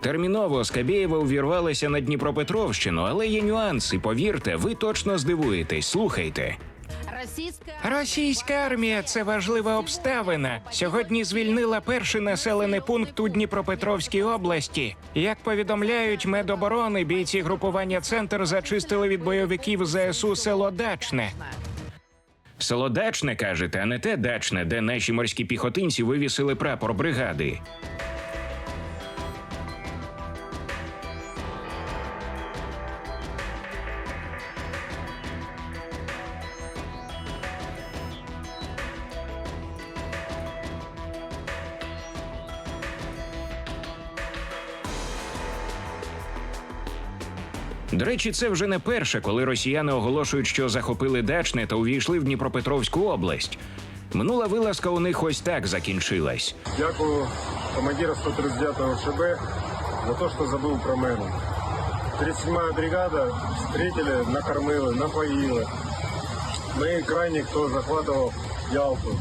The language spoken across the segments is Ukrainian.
Терміново Скабєєва увірвалася на Дніпропетровщину, але є нюанси. Повірте, ви точно здивуєтесь. Слухайте. Російська Російська армія це важлива обставина. Сьогодні звільнила перший населений пункт у Дніпропетровській області. Як повідомляють медоборони, бійці групування Центр зачистили від бойовиків ЗСУ село Дачне. Село Дачне кажете, а не те дачне, де наші морські піхотинці вивісили прапор бригади. До речі, це вже не перше, коли росіяни оголошують, що захопили дачне та увійшли в Дніпропетровську область. Минула вилазка у них ось так закінчилась. Дякую командиру 139-го ШБ за то, что забыл про мене. 37-я бригада встретили, накормили, напоили. Мы крайне, кто захватывал Ялту.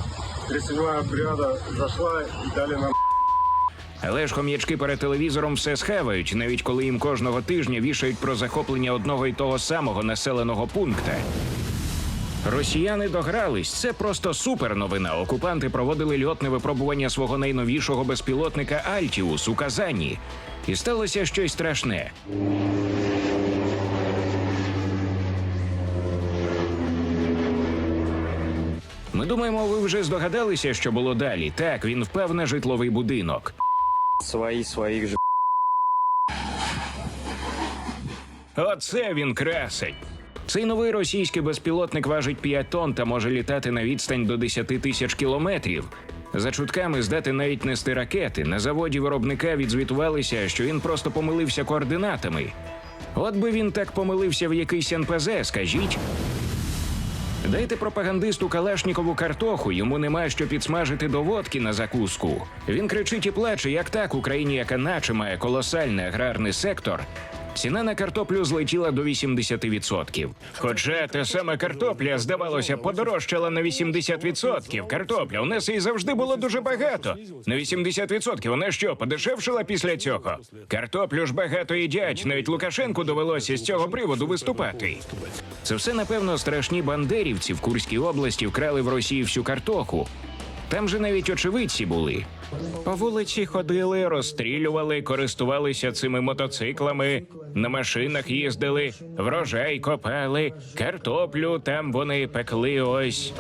37-я бригада зашла и дали нам Але ж хом'ячки перед телевізором все схавають, навіть коли їм кожного тижня вішають про захоплення одного і того самого населеного пункта. Росіяни догрались. Це просто супер новина. Окупанти проводили льотне випробування свого найновішого безпілотника Альтіус у Казані. І сталося щось страшне. Ми думаємо, ви вже здогадалися, що було далі. Так, він впав житловий будинок. Свои своих же. Оце він красень. Цей новий російський безпілотник важить 5 тонн та може літати на відстань до 10 тисяч кілометрів. За чутками здати навіть нести ракети. На заводі виробника відзвітувалися, що він просто помилився координатами. От би він так помилився в якийсь НПЗ, скажіть. Дайте пропагандисту Калашнікову картоху, йому нема що підсмажити до водки на закуску. Він кричить і плаче, як так Україні, яка наче має колосальний аграрний сектор. Ціна на картоплю злетіла до 80%. Хоча та сама картопля, здавалося, подорожчала на 80%. Картопля у нас і завжди було дуже багато. На 80% вона що, подешевшила після цього? Картоплю ж багато їдять. Навіть Лукашенку довелося з цього приводу виступати. Це все, напевно, страшні бандерівці в Курській області вкрали в Росії всю картоху. Там же навіть очевидці були. По вулиці ходили, розстрілювали, користувалися цими мотоциклами, на машинах їздили, врожай копали, картоплю там вони пекли ось.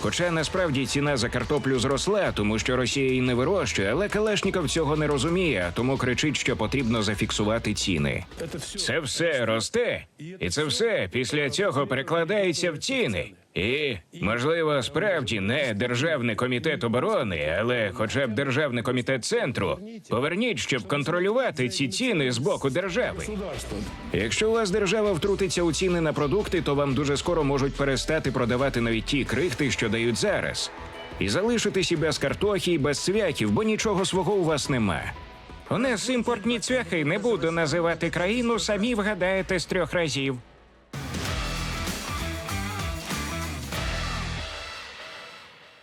Хоча насправді ціна за картоплю зросла, тому що Росія її не вирощує, але Калашніков цього не розуміє, тому кричить, що потрібно зафіксувати ціни. Це все росте, і це все після цього перекладається в ціни. І, можливо, справді не державний комітет оборони, але хоча б державний комітет центру поверніть, щоб контролювати ці ціни з боку держави. Якщо у вас держава втрутиться у ціни на продукти, то вам дуже скоро можуть перестати продавати навіть ті крихти, що дають зараз, і залишитись і без картохи, і без цвяхів, бо нічого свого у вас нема. У нас імпортні цвяхи не буду називати країну, самі вгадаєте з трьох разів.